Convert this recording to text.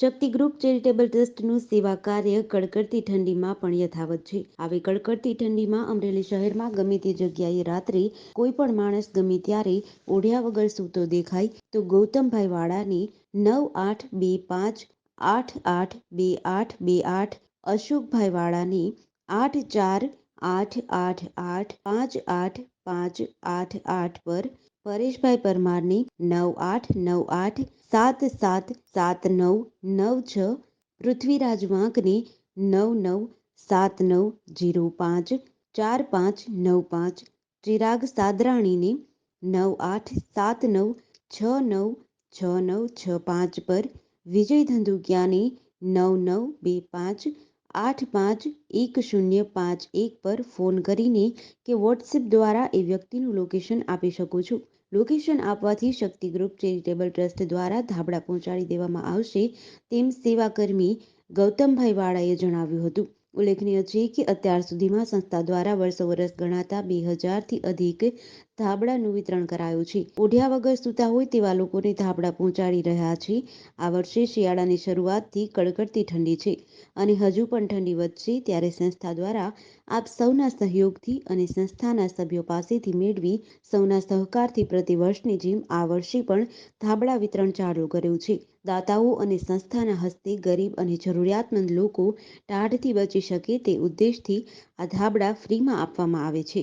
શક્તિ group charitable ટ્રસ્ટનું સેવા કાર્ય કડકડતી ઠંડીમાં પણ યથાવત છે. આવી કડકડતી ઠંડીમાં અમરેલી શહેરમાં ગમે તે જગ્યાએ રાત્રે કોઈ પણ માણસ ગમે ત્યારે ઓઢ્યા વગર સૂતો દેખાય તો ગૌતમભાઈ વાળાને નવ આઠ બે પાંચ આઠ આઠ બે આઠ બે આઠ, અશોકભાઈ વાળાને આઠ ચાર આઠ આઠ આઠ, પાંચ આઠ પાંચ આઠ આઠ પર પરેશભાઈ પરમારને નવ આઠ નવ આઠ સાત સાત સાત નવ નવ છ પૃથ્વીરાજ વાંકને નવ નવ સાત નવ જીરો પાંચ ચાર પાંચ નવ પાંચ ચિરાગ સાદરાણીને નવ આઠ સાત નવ છ નવ છ નવ છ પાંચ પર વિજય ધંધુકિયાને નવ નવ બે પાંચ આઠ પાંચ એક શૂન્ય પાંચ એક પર ફોન કરીને કે વોટ્સએપ દ્વારા એ વ્યક્તિનું લોકેશન આપી શકો છો. લોકેશન આપવાથી શક્તિ ગ્રુપ ચેરિટેબલ ટ્રસ્ટ દ્વારા ધાબળા પહોંચાડી દેવામાં આવશે તેમ સેવાકર્મી ગૌતમભાઈ વાળાએ જણાવ્યું હતું. ઉલ્લેખનીય છે કે અત્યાર સુધીમાં સંસ્થા દ્વારા વર્ષો વર્ષ ગણાતા બે હજારથી અધિક ધાબળાનું વિતરણ કરાયું છે. ઓઢિયા વગર સૂતા હોય તેવા લોકોને ધાબળા પહોંચાડી રહ્યા છે. આ વર્ષે શિયાળાની શરૂઆતથી કડકડતી ઠંડી છે અને હજુ પણ ઠંડી વધશે ત્યારે સંસ્થા દ્વારા આપ સૌના સહયોગથી અને સંસ્થાના સભ્યો પાસેથી મેળવી સૌના સહકારથી પ્રતિવર્ષની જેમ આ વર્ષે પણ ધાબળા વિતરણ ચાલુ કર્યું છે. દાતાઓ અને સંસ્થાના હસ્તે ગરીબ અને જરૂરિયાતમંદ લોકો ટાઢથી બચી શકે તે ઉદ્દેશથી આ ધાબળા ફ્રીમાં આપવામાં આવે છે.